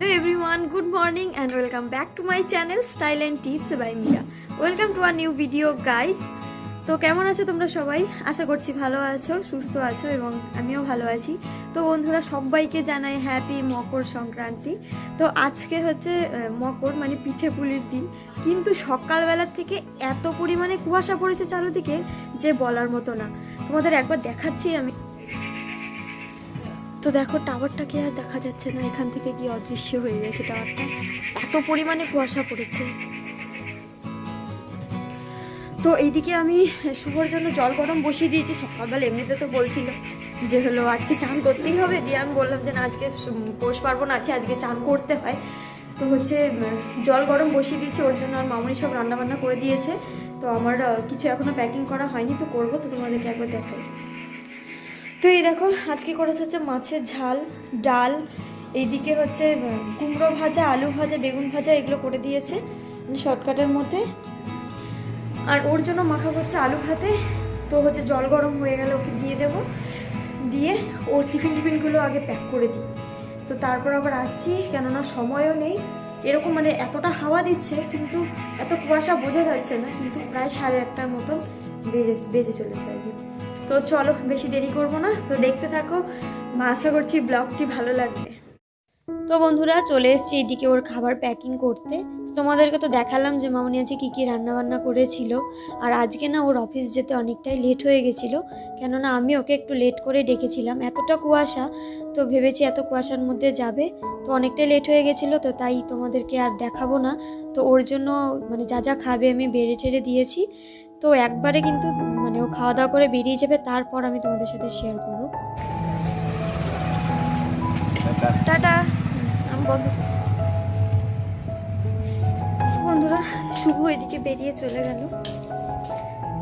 Hello everyone, good morning and welcome back to my channel Style and Tips by Mia. Welcome to a new video guys. তো কেমন আছো তোমরা সবাই? আশা করছি ভালো আছো সুস্থ আছো এবং আমিও ভালো আছি। তো বন্ধুরা সবাইকে জানাই হ্যাপি মকর সংক্রান্তি। তো আজকে হচ্ছে মকর মানে পিঠে পুলির দিন। কিন্তু সকালবেলার থেকে এত পরিমাণে কুয়াশা পড়েছে চারিদিকে যে বলার মতো না। তোমাদের একবার দেখাচ্ছি আমি। তো দেখো, টাওয়ারটাকে আর দেখা যাচ্ছে না, এখান থেকে কি অদৃশ্য হয়ে গেছে টাওয়ারটা? এত পরিমাণে কুয়াশা পড়েছে। তো এইদিকে আমি শুভর জন্য জল গরম বসিয়ে দিয়েছি, সকালবেলা এমনিতে তো বলছিল যে হলো, আজকে চান করতেই হবে। দিয়ে আমি বললাম যে না, আজকে পৌষ পার্বণ আছে, আজকে চান করতে হয়। তো হচ্ছে জল গরম বসিয়ে দিয়েছি, ওর জন্য আর মামুনি সব রান্নাবান্না করে দিয়েছে। তো আমার কিছু এখনও প্যাকিং করা হয়নি, তো করব, তো তোমাদেরকে একবার দেখাই। তো এই দেখো, আজকে করেছে হচ্ছে মাছের ঝাল, ডাল, এইদিকে হচ্ছে কুমড়ো ভাজা, আলু ভাজা, বেগুন ভাজা, এগুলো করে দিয়েছে শর্টকাটের মধ্যে। আর ওর জন্য মাখা হচ্ছে আলু ভাতে, তো হচ্ছে জল গরম হয়ে গেলে ওকে দিয়ে দেব। দিয়ে ওর টিফিন টিফিনগুলো আগে প্যাক করে দিই। তো তারপর আবার আসছি, কেননা সময়ও নেই। এরকম মানে এতটা হাওয়া দিচ্ছে, কিন্তু এত কুয়াশা বোঝা যাচ্ছে না, কিন্তু প্রায় সাড়ে আটটার মতন বেজে বেজে চলেছে আর কি। তো চলো, বেশি দেরি করব না। তো দেখতে থাকো। আশা করছি ব্লগটি ভালো লাগবে। তো বন্ধুরা, চলে এসেছি এইদিকে ওর খাবার প্যাকিং করতে। তোমাদেরকে তো দেখালাম যে মামনি আজকে কী কী রান্নাবান্না করেছিল। আর আজকে না ওর অফিস যেতে অনেকটাই লেট হয়ে গেছিল। কেননা আমি ওকে একটু লেট করে ডেকেছিলাম। এতটা কুয়াশা, তো ভেবেছি এত কুয়াশার মধ্যে যাবে। তো অনেকটাই লেট হয়ে গেছিল, তো তাই তোমাদেরকে আর দেখাবো না। তো ওর জন্য মানে যা যা খাবে আমি বেড়ে টেড়ে দিয়েছি। তো একবারে কিন্তু মানে ও খাওয়া দাওয়া করে বেরিয়ে যাবে, তারপর আমি তোমাদের সাথে শেয়ার করব। টাটা। বন্ধুরা, শুভ এদিকে বেরিয়ে চলে গেল।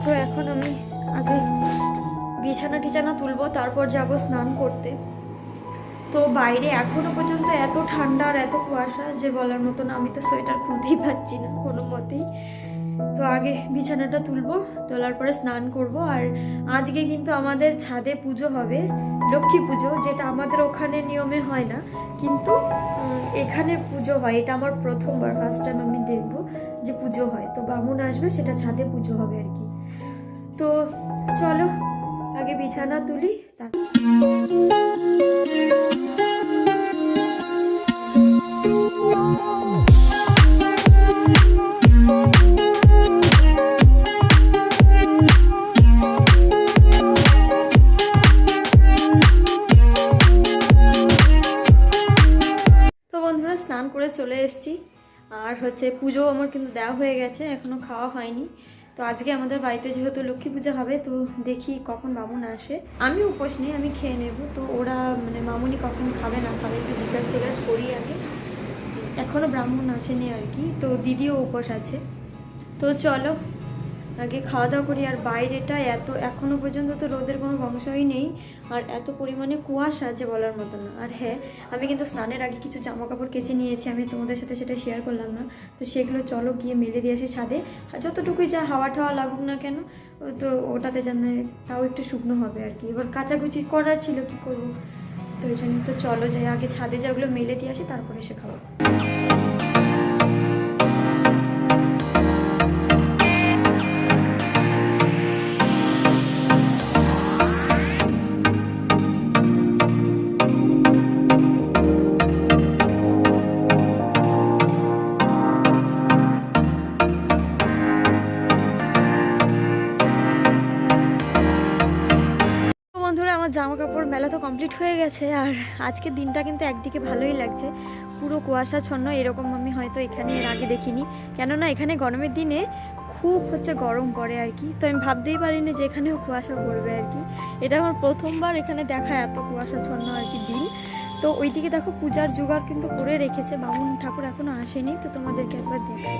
তো এখন আমি আগে বিছানা টিছানা তুলবো, তারপর যাব স্নান করতে। তো বাইরে এখনও পর্যন্ত এত ঠান্ডা আর এত কুয়াশা যে বলার মতো না, আমি তো সোয়েটার খুলতেই পারছি না কোনো মতেই। তো আগে বিছানাটা তুলবো, তোলার পরে স্নান করব, আর আজকে কিন্তু আমাদের ছাদে পুজো হবে, লক্ষ্মী পুজো, যেটা আমাদের ওখানে নিয়মে হয় না, কিন্তু এখানে পুজো হয়, এটা আমার প্রথমবার ফার্স্ট টাইম আমি দেখব যে পুজো হয়, তো বামুন আসবে, সেটা ছাদে পুজো হবে আর কি। তো চলো, আগে বিছানা তুলি তারপর এসেছি। আর হচ্ছে পুজো আমার কিন্তু দেওয়া হয়ে গেছে এখনও খাওয়া হয়নি। তো আজকে আমাদের বাড়িতে যেহেতু লক্ষ্মী পূজা হবে, তো দেখি কখন মামুন আসে। আমি উপোস নেই, আমি খেয়ে নেব। তো ওরা মানে মামুনি কখন খাবে না খাবে একটু জিজ্ঞাসা টিজ্ঞাসা করি আগে। এখনও ব্রাহ্মণ আসেনি আর কি, তো দিদিও উপোস আছে। তো চলো আগে খাওয়া দাওয়া করি, আর বাইরেটা এত এখনও পর্যন্ত তো রোদের কোনো বংশই নেই, আর এত পরিমাণে কুয়াশা যে বলার মতো না। আর হ্যাঁ আমি কিন্তু স্নানের আগে কিছু জামা কাপড় কেচে নিয়েছি, আমি তোমাদের সাথে সেটা শেয়ার করলাম না। তো সেগুলো চলো গিয়ে মেলে দিয়ে আসি ছাদে। যতটুকুই যা হাওয়া ঠাওয়া লাগুক না কেন, তো ওটাতে যেন তাও একটু শুকনো হবে আর কি। এবার কাচাকুচি করার ছিল, কি করব? তো ওই জন্য তো চলো যাই, আগে ছাদে যেগুলো মেলে দিয়ে আসি, তারপরে এসে খাব জামা কাপড় মেলা তো কমপ্লিট হয়ে গেছে, আর আজকের দিনটা কিন্তু একদিকে ভালোই লাগছে। পুরো কুয়াশাচ্ছন্ন এরকম আমি হয়তো এখানে এর আগে দেখিনি। কেননা এখানে গরমের দিনে খুব হচ্ছে গরম পড়ে আর কি। তো আমি ভাবতেই পারিনি যে এখানেও কুয়াশা পড়বে আর কি। এটা আমার প্রথমবার এখানে দেখা এত কুয়াশাচ্ছন্ন আর কি দিন। তো ওইদিকে দেখো পূজার জোগাড় কিন্তু করে রেখেছে, বামুন ঠাকুর এখনও আসেনি, তো তোমাদেরকে একবার দেখাই।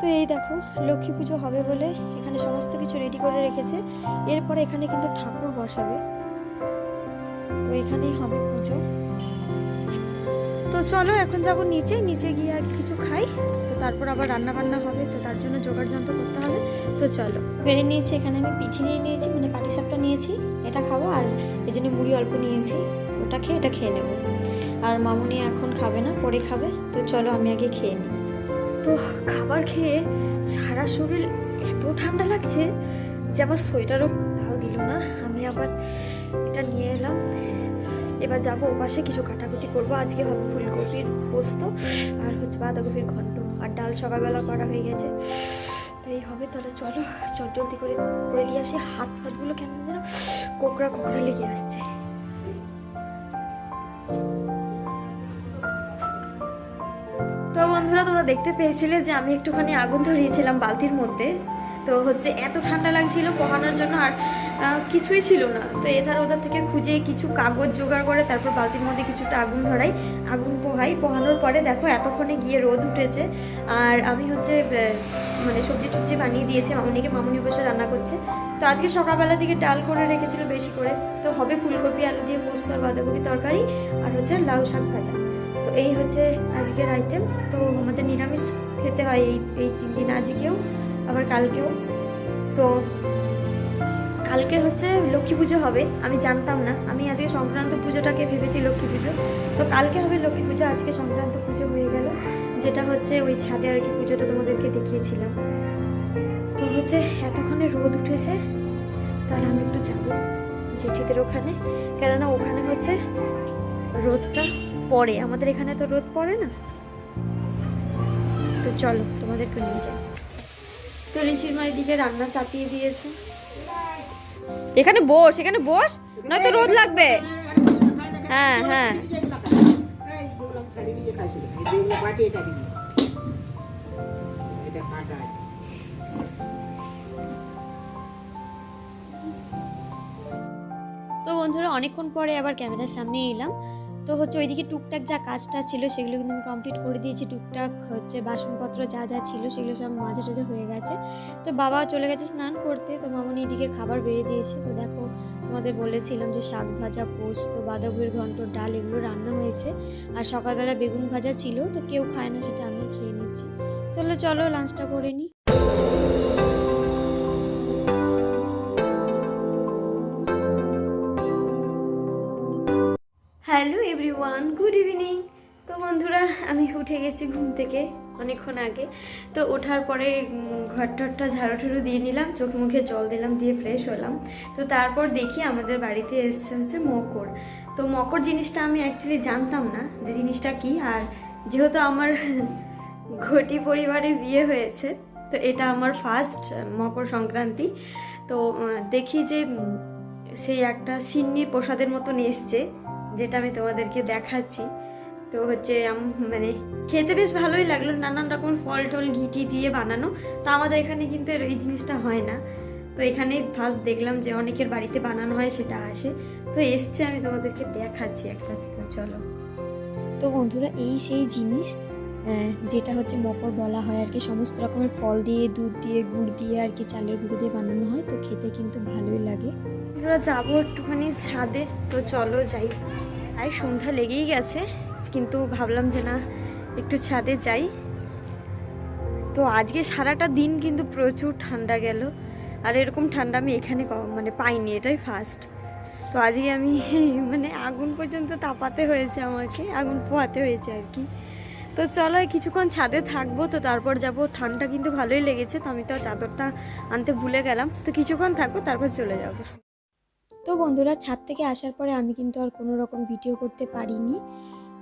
তো এই দেখো, লক্ষ্মী পুজো হবে বলে এখানে সমস্ত কিছু রেডি করে রেখেছে। এরপরে এখানে কিন্তু ঠাকুর বসাবে। তো এখানেই হবে পুজো। তো চলো, এখন যাব নিচে। নিচে গিয়ে আগে কিছু খাই। তো তারপর আবার রান্না বান্না হবে। তো তার জন্য জোগাড় যন্ত্র করতে হবে। তো চলো, বেড়ে নিয়েছি। এখানে আমি পিঠে নিয়ে নিয়েছি মানে পাটিসাপটা নিয়েছি। এটা খাব আর এই জন্য মুড়ি অল্প নিয়েছি। ওটা খেয়ে, এটা খেয়ে নেব। আর মামুনি এখন খাবে না, পরে খাবে। তো চলো, আমি আগে খেয়ে নিই। তো খাবার খেয়ে সারা শরীর এত ঠান্ডা লাগছে যে আমার সোয়েটারও তাও দিল না। আমি আবার এটা নিয়ে এলাম। এবার যাব ওপাশে কিছু কাটাকুটি করব। আজকে হবে ফুলকপির পোস্ত আর হচ্ছে বাঁধাকপির ঘন্ট। আর ডাল সকালবেলা করা হয়ে গেছে। তো এই হবে। তাহলে চলো, চট জলদি করে করে দিয়ে আসি। হাত ফাতগুলো কেমন যেন কোকড়া কোকড়া লেগে আসছে। তো বন্ধুরা, তোমরা দেখতে পেয়েছিলে যে আমি একটুখানি আগুন ধরিয়েছিলাম বালতির মধ্যে। তো হচ্ছে এত ঠান্ডা লাগছিল পোহানোর জন্য আর কিছুই ছিল না। তো এধার ওধার থেকে খুঁজে কিছু কাগজ জোগাড় করে তারপর বালতির মধ্যে কিছুটা আগুন ধরাই, আগুন পোহাই। পোহানোর পরে দেখো এতক্ষণে গিয়ে রোদ উঠেছে। আর আমি হচ্ছে মানে সবজি টবজি বানিয়ে দিয়েছি। মামুনিকে মামুনি বসে রান্না করছে। তো আজকে সকালবেলা দিকে ডাল করে রেখেছিল বেশি করে। তো হবে ফুলকপি, আলু দিয়ে পোস্ত আর বাঁধাকপি তরকারি আর হচ্ছে লাউ শাক ভাজা। তো এই হচ্ছে আজকের আইটেম তো আমাদের নিরামিষ খেতে হয় এই এই তিন দিন আজকেও, আবার কালকেও। তো কালকে হচ্ছে লক্ষ্মী পুজো হবে, আমি জানতাম না। আমি আজকে সংক্রান্ত পুজোটাকে ভেবেছি লক্ষ্মী পুজো। তো কালকে হবে লক্ষ্মী পুজো, আজকে সংক্রান্ত পুজো হয়ে গেল। যেটা হচ্ছে ওই ছাদে আর কি পুজোটা তোমাদেরকে দেখিয়েছিলাম। তো হচ্ছে এতক্ষণে রোদ উঠেছে, তাহলে আমি একটু যাব জেঠিদের ওখানে। কেননা ওখানে হচ্ছে রোদটা পড়ে আমাদের এখানে তো রোদ পড়ে না। তো চলো তোমাদেরকে নিয়ে যাই। তো ঋষির মা এদিকে রান্না চাপিয়ে দিয়েছে। এখানে বস এখানে বস। নয়তো রোদ লাগবে। হ্যাঁ হ্যাঁ। তো বন্ধুরা অনেকক্ষণ পরে আবার ক্যামেরার সামনে এলাম। তো হচ্ছে ওইদিকে টুকটাক যা কাজটা ছিল সেগুলো কিন্তু আমি কমপ্লিট করে দিয়েছি। টুকটাক হচ্ছে বাসনপত্র যা যা ছিল সেগুলো সব মাঝে টাঝে হয়ে গেছে। তো বাবা চলে গেছে স্নান করতে, তো মামনি এদিকে খাবার বেড়ে দিয়েছে। তো দেখো তোমাদের বলেছিলাম যে শাক ভাজা, পোস্ত, বাঁধাকপির ঘন্ট, ডাল এগুলো রান্না হয়েছে। আর সকালবেলা বেগুন ভাজা ছিল, তো কেউ খায় না সেটা আমি খেয়ে নিচ্ছি। তাহলে চলো লাঞ্চটা করে নিই হ্যালো এভরিওয়ান, গুড ইভিনিং। তো বন্ধুরা, আমি উঠে গেছি ঘুম থেকে অনেকক্ষণ আগে। তো ওঠার পরে ঘর টরটা ঝাড়ু ঠুড়ু দিয়ে নিলাম, চোখ মুখে জল দিলাম, দিয়ে ফ্রেশ হলাম। তো তারপর দেখি আমাদের বাড়িতে এসছে হচ্ছে মকর। তো মকর জিনিসটা আমি অ্যাকচুয়ালি জানতাম না যে জিনিসটা কি, আর যেহেতু আমার ঘটি পরিবারে বিয়ে হয়েছে, তো এটা আমার ফার্স্ট মকর সংক্রান্তি। তো দেখি যে সেই একটা সিন্নি প্রসাদের মতন এসছে। যেটা আমি তোমাদেরকে দেখাচ্ছি। তো হচ্ছে মানে খেতে বেশ ভালোই লাগল, নানান রকম ফল টল ঘিটি দিয়ে বানানো। তা আমাদের এখানে কিন্তু এই জিনিসটা হয় না। তো এখানেই ফার্স্ট দেখলাম যে অনেকের বাড়িতে বানানো হয়, সেটা আসে। তো এসছে, আমি তোমাদেরকে দেখাচ্ছি একটা, তো চলো। তো বন্ধুরা, এই সেই জিনিস যেটা হচ্ছে মকর বলা হয় আর কি, সমস্ত রকমের ফল দিয়ে, দুধ দিয়ে, গুড় দিয়ে আর কি, চালের গুঁড়ো দিয়ে বানানো হয়, তো খেতে কিন্তু ভালোই লাগে। আমরা যাব একটুখানি ছাদে। তো চলো যাই। আর সন্ধ্যা লেগেই গেছে, কিন্তু ভাবলাম যে না, একটু ছাদে যাই। তো আজকে সারাটা দিন কিন্তু প্রচুর ঠান্ডা গেল। আর এরকম ঠান্ডা আমি এখানে মানে পাইনি, এটাই ফার্স্ট তো আজকে আমি মানে আগুন পর্যন্ত তাপাতে হয়েছে আমাকে, আগুন পোহাতে হয়েছে আর কি। তো চলো কিছুক্ষণ ছাদে থাকব, তো তারপর যাব। ঠান্ডা কিন্তু ভালোই লেগেছে, তো আমি তো চাদরটা আনতে ভুলে গেলাম। তো কিছুক্ষণ থাকব, তারপর চলে যাব। তো বন্ধুরা ছাদ থেকে আসার পরে আমি কিন্তু আর কোনো রকম ভিডিও করতে পারিনি।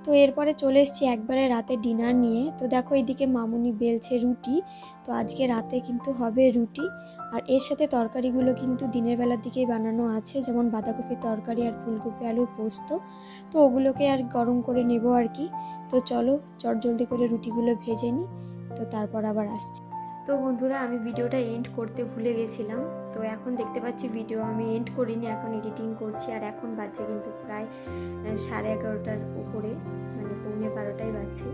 তো এরপরে চলে এসেছি একবারে রাতে ডিনার নিয়ে। তো দেখো এইদিকে মামুনি বেলছে রুটি। তো আজকে রাতে কিন্তু হবে রুটি। আর এর সাথে তরকারিগুলো কিন্তু দিনের বেলার দিকেই বানানো আছে। যেমন বাঁধাকপির তরকারি আর ফুলকপি আলুর পোস্ত। তো ওগুলোকে আর গরম করে নেব আর কি। তো চলো চটজলদি করে রুটিগুলো ভেজে নিই। তো তারপর আবার আসছি। তো বন্ধুরা আমি ভিডিওটা এন্ড করতে ভুলে গেছিলাম। তো এখন দেখতে পাচ্ছি ভিডিও আমি এন্ড করিনি, এখন এডিটিং করছি, আর এখন বাজছে কিন্তু প্রায় সাড়ে এগারোটার উপরে মানে পৌনে বারোটাই বাজছে।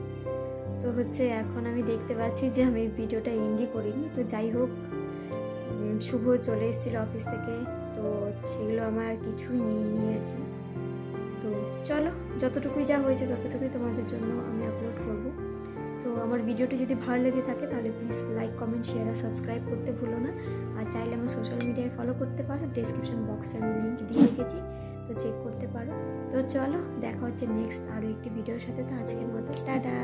তো হচ্ছে এখন আমি দেখতে পাচ্ছি যে আমি ভিডিওটা এন্ডই করিনি। তো যাই হোক শুভ চলে এসেছিল অফিস থেকে, তো সেগুলো আমার কিছু নিইনি আর কি। তো চলো, যতটুকুই যা হয়েছে ততটুকুই তোমাদের জন্য আমি আপলোড করব। আমার ভিডিওটি যদি ভালো লেগে থাকে, তাহলে প্লিজ লাইক কমেন্ট শেয়ার আর সাবস্ক্রাইব করতে ভুলো না। আর চাইলে আমার সোশ্যাল মিডিয়ায় ফলো করতে পারো ডেসক্রিপশন বক্সে আমি লিঙ্ক দিয়ে রেখেছি, তো চেক করতে পারো। তো চলো, দেখা হচ্ছে নেক্সট আরও একটি ভিডিওর সাথে, তো আজকের মতো, টাটা!